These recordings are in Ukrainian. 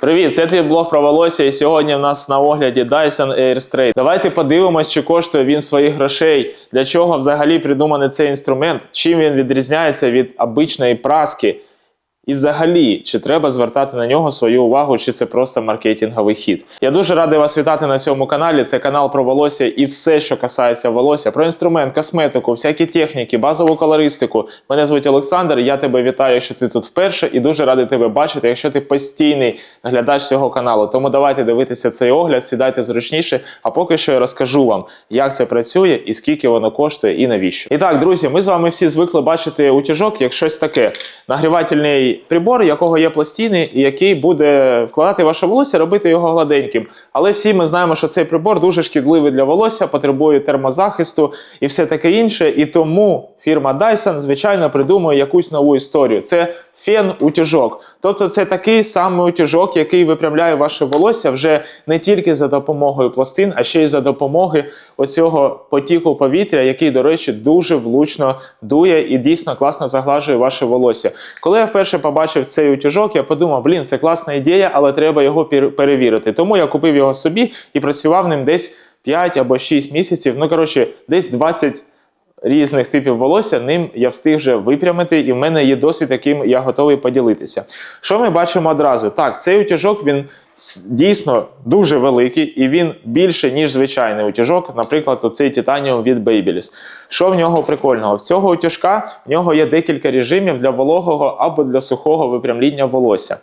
Привіт, це твій блог про волосся, і сьогодні в нас на огляді Dyson Airstraight. Давайте подивимось, чи коштує він своїх грошей, для чого взагалі придуманий цей інструмент, чим він відрізняється від обичної праски. І взагалі, чи треба звертати на нього свою увагу, чи це просто маркетинговий хід. Я дуже радий вас вітати на цьому каналі. Це канал про волосся і все, що касається волосся, про інструмент, косметику, всякі техніки, базову колористику. Мене звуть Олександр. Я тебе вітаю, якщо ти тут вперше, і дуже радий тебе бачити, якщо ти постійний глядач цього каналу. Тому давайте дивитися цей огляд, сідайте зручніше. А поки що я розкажу вам, як це працює і скільки воно коштує, і навіщо. І так, друзі, ми з вами всі звикли бачити утяжок як щось таке. Нагрівательний прибор, якого є пластини, і який буде вкладати ваше волосся, робити його гладеньким. Але всі ми знаємо, що цей прибор дуже шкідливий для волосся, потребує термозахисту і все таке інше. І тому фірма Dyson, звичайно, придумує якусь нову історію. Це фен-утяжок. Тобто це такий самий утяжок, який випрямляє ваше волосся вже не тільки за допомогою пластин, а ще й за допомогою оцього потіку повітря, який, до речі, дуже влучно дує і дійсно класно заглажує ваше волосся. Коли я вперше побачив цей утяжок, я подумав, блін, це класна ідея, але треба його пер- перевірити. Тому я купив його собі і працював ним десь 5 або 6 місяців. Ну, коротше, десь 20 різних типів волосся, ним я встиг вже випрямити, і в мене є досвід, яким я готовий поділитися. Що ми бачимо одразу? Так, цей утяжок він дійсно дуже великий, і він більше, ніж звичайний утяжок, наприклад, оцей титаніум від Babyliss. Що в нього прикольного? В цього утяжка в нього є декілька режимів для вологого або для сухого випрямління волосся.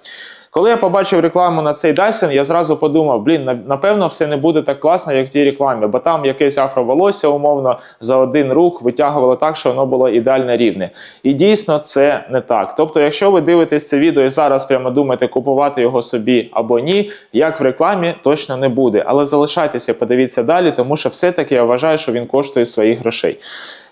Коли я побачив рекламу на цей Dyson, я зразу подумав: блін, напевно, все не буде так класно, як в тій рекламі, бо там якесь афроволосся, умовно, за один рух витягувало так, що воно було ідеально рівне. І дійсно це не так. Тобто, якщо ви дивитесь це відео і зараз прямо думаєте, купувати його собі або ні, як в рекламі точно не буде. Але залишайтеся, подивіться далі, тому що все-таки я вважаю, що він коштує своїх грошей.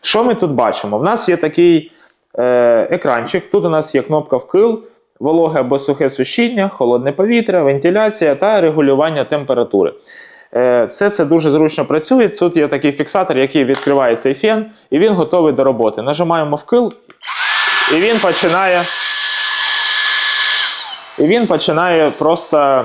Що ми тут бачимо? В нас є такий е, екранчик, тут у нас є кнопка вкил вологе або сухе сушіння, холодне повітря, вентиляція та регулювання температури. Е, Все це дуже зручно працює. Тут є такий фіксатор, який відкриває цей фен, і він готовий до роботи. Нажимаємо вкил, і він починає. І він починає просто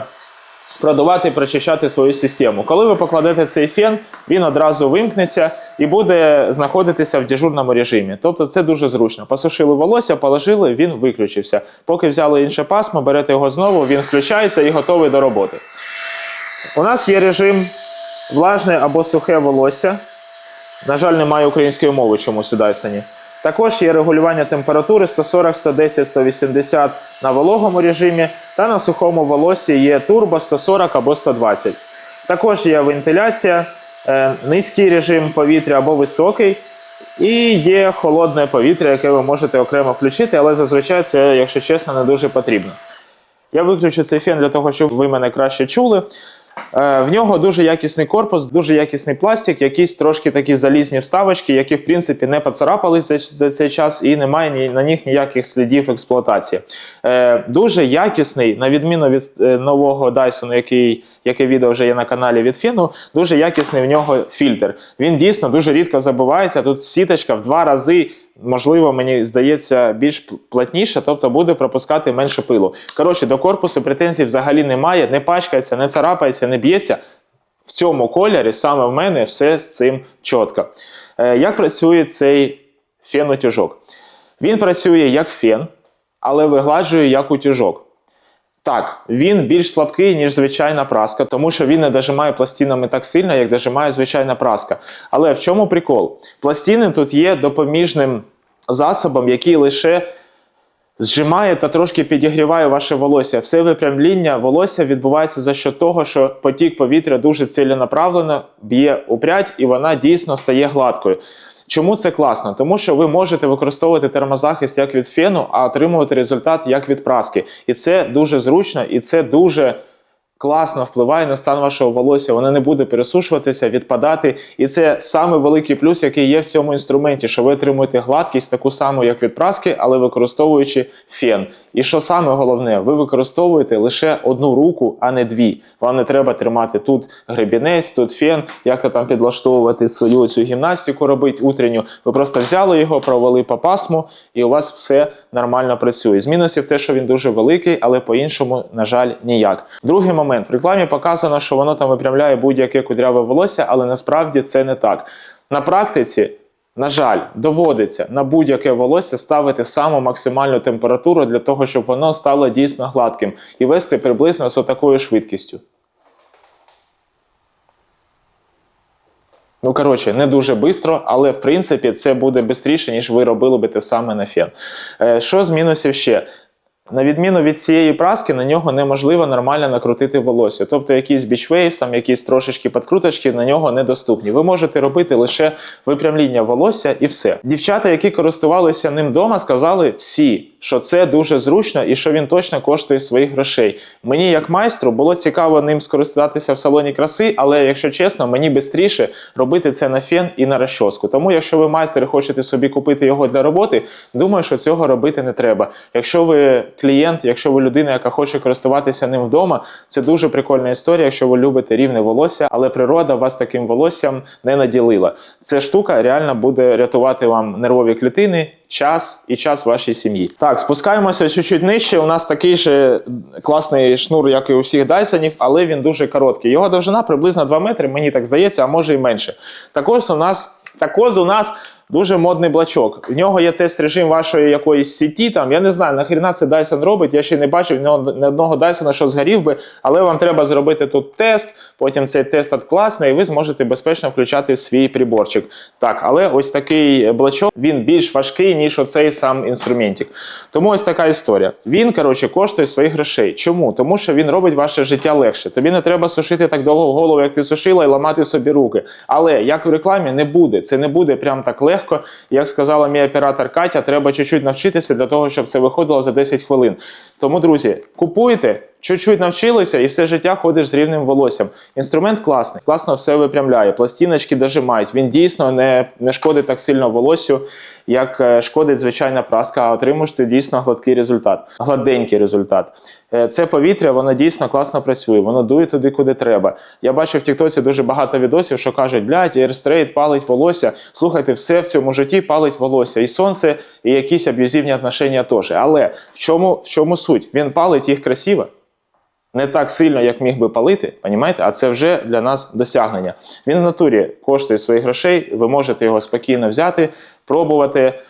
продувати прочищати свою систему. Коли ви покладете цей фен, він одразу вимкнеться і буде знаходитися в дежурному режимі. Тобто це дуже зручно. Посушили волосся, положили, він виключився. Поки взяли інше пасмо, берете його знову, він включається і готовий до роботи. У нас є режим влажне або сухе волосся. На жаль, немає української мови чомусь у Dyson. Також є регулювання температури 140, 110, 180 на вологому режимі, та на сухому волоссі є турбо 140 або 120. Також є вентиляція, е, низький режим повітря або високий. І є холодне повітря, яке ви можете окремо включити, але зазвичай це, якщо чесно, не дуже потрібно. Я виключу цей фен для того, щоб ви мене краще чули. Е, В нього дуже якісний корпус, дуже якісний пластик, якісь трошки такі залізні вставочки, які в принципі не поцарапались за, цей час і немає на них ніяких слідів експлуатації. Е, Дуже якісний, на відміну від е, нового Dyson, який, яке відео вже є на каналі від Фіну, дуже якісний в нього фільтр. Він дійсно дуже рідко забувається. Тут сіточка в два рази можливо, мені здається, більш плотніше, тобто буде пропускати менше пилу. Коротше, до корпусу претензій взагалі немає, не пачкається, не царапається, не б'ється. В цьому кольорі саме в мене все з цим чітко. Е, як працює цей фен-утюжок? Він працює як фен, але вигладжує як утюжок. Так, він більш слабкий, ніж звичайна праска, тому що він не дожимає пластинами так сильно, як дожимає звичайна праска. Але в чому прикол? Пластини тут є допоміжним засобом, який лише зжимає та трошки підігріває ваше волосся. Все випрямління волосся відбувається за що того, що потік повітря дуже ціленаправлено б'є у і вона дійсно стає гладкою. Чому це класно? Тому що ви можете використовувати термозахист як від фену, а отримувати результат як від праски. І це дуже зручно, і це дуже класно впливає на стан вашого волосся. Воно не буде пересушуватися, відпадати. І це саме великий плюс, який є в цьому інструменті, що ви отримуєте гладкість таку саму, як від праски, але використовуючи фен. І що саме головне, ви використовуєте лише одну руку, а не дві. Вам не треба тримати тут гребінець, тут фен, як то там підлаштовувати свою цю гімнастику, робити утренню. Ви просто взяли його, провели по пасму, і у вас все нормально працює. З мінусів те, що він дуже великий, але по-іншому, на жаль, ніяк. Другий момент в рекламі показано, що воно там випрямляє будь-яке кудряве волосся, але насправді це не так. На практиці. На жаль, доводиться на будь-яке волосся ставити саму максимальну температуру для того, щоб воно стало дійсно гладким і вести приблизно з такою швидкістю. Ну, коротше, не дуже швидко, але в принципі це буде швидше, ніж ви робили би те саме на фен. Е, що з мінусів ще? На відміну від цієї праски, на нього неможливо нормально накрутити волосся. Тобто якісь бічвейвс, там якісь трошечки підкруточки на нього недоступні. Ви можете робити лише випрямління волосся і все. Дівчата, які користувалися ним вдома, сказали всі, що це дуже зручно і що він точно коштує своїх грошей. Мені, як майстру, було цікаво ним скористатися в салоні краси, але якщо чесно, мені швидше робити це на фен і на розчоску. Тому, якщо ви майстер і хочете собі купити його для роботи, думаю, що цього робити не треба. Якщо ви клієнт, якщо ви людина, яка хоче користуватися ним вдома, це дуже прикольна історія, якщо ви любите рівне волосся, але природа вас таким волоссям не наділила. Ця штука реально буде рятувати вам нервові клітини. Час і час вашій сім'ї. Так, спускаємося чуть-чуть нижче. У нас такий же класний шнур, як і у всіх Дайсонів, але він дуже короткий. Його довжина приблизно 2 метри, мені так здається, а може і менше. Також у нас також у нас дуже модний блачок. В нього є тест режим вашої якоїсь сіті. Там я не знаю, нахріна це Dyson робить. Я ще не бачив нього ні одного Dyson, що згорів би, але вам треба зробити тут тест. Потім цей тест класний, і ви зможете безпечно включати свій приборчик. Так, але ось такий блачок він більш важкий, ніж оцей сам інструментик. Тому ось така історія. Він, коротше, коштує своїх грошей. Чому? Тому що він робить ваше життя легше. Тобі не треба сушити так довго голову, як ти сушила, і ламати собі руки. Але як в рекламі не буде. Це не буде прям так легко. Як сказала мій оператор Катя, треба чуть-чуть навчитися для того, щоб це виходило за 10 хвилин. Тому, друзі, купуйте. Чуть-чуть навчилися і все життя ходиш з рівним волоссям. Інструмент класний, класно все випрямляє, пластиночки дожимають. Він дійсно не, не шкодить так сильно волоссю, як е, шкодить звичайна праска, а отримуєш ти дійсно гладкий результат, гладенький результат. Е, Це повітря, воно дійсно класно працює, воно дує туди, куди треба. Я бачив в Тіктоці дуже багато відосів, що кажуть, блядь, Airstraight палить волосся. Слухайте, все в цьому житті палить волосся. І сонце, і якісь аб'юзивні отношення теж. Але в чому, в чому суть? Він палить їх красиво не так сильно, як міг би палити, понімаєте? а це вже для нас досягнення. Він в натурі коштує своїх грошей, ви можете його спокійно взяти, пробувати.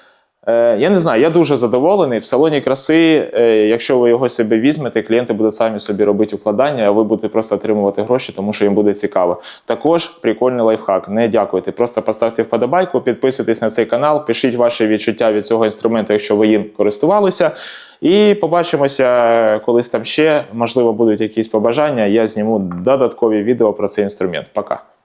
Е, я не знаю, я дуже задоволений. В салоні краси, е, якщо ви його собі візьмете, клієнти будуть самі собі робити укладання, а ви будете просто отримувати гроші, тому що їм буде цікаво. Також прикольний лайфхак. Не дякуйте. Просто поставте вподобайку, підписуйтесь на цей канал, пишіть ваші відчуття від цього інструменту, якщо ви їм користувалися. І побачимося колись там ще. Можливо, будуть якісь побажання. Я зніму додаткові відео про цей інструмент. Пока.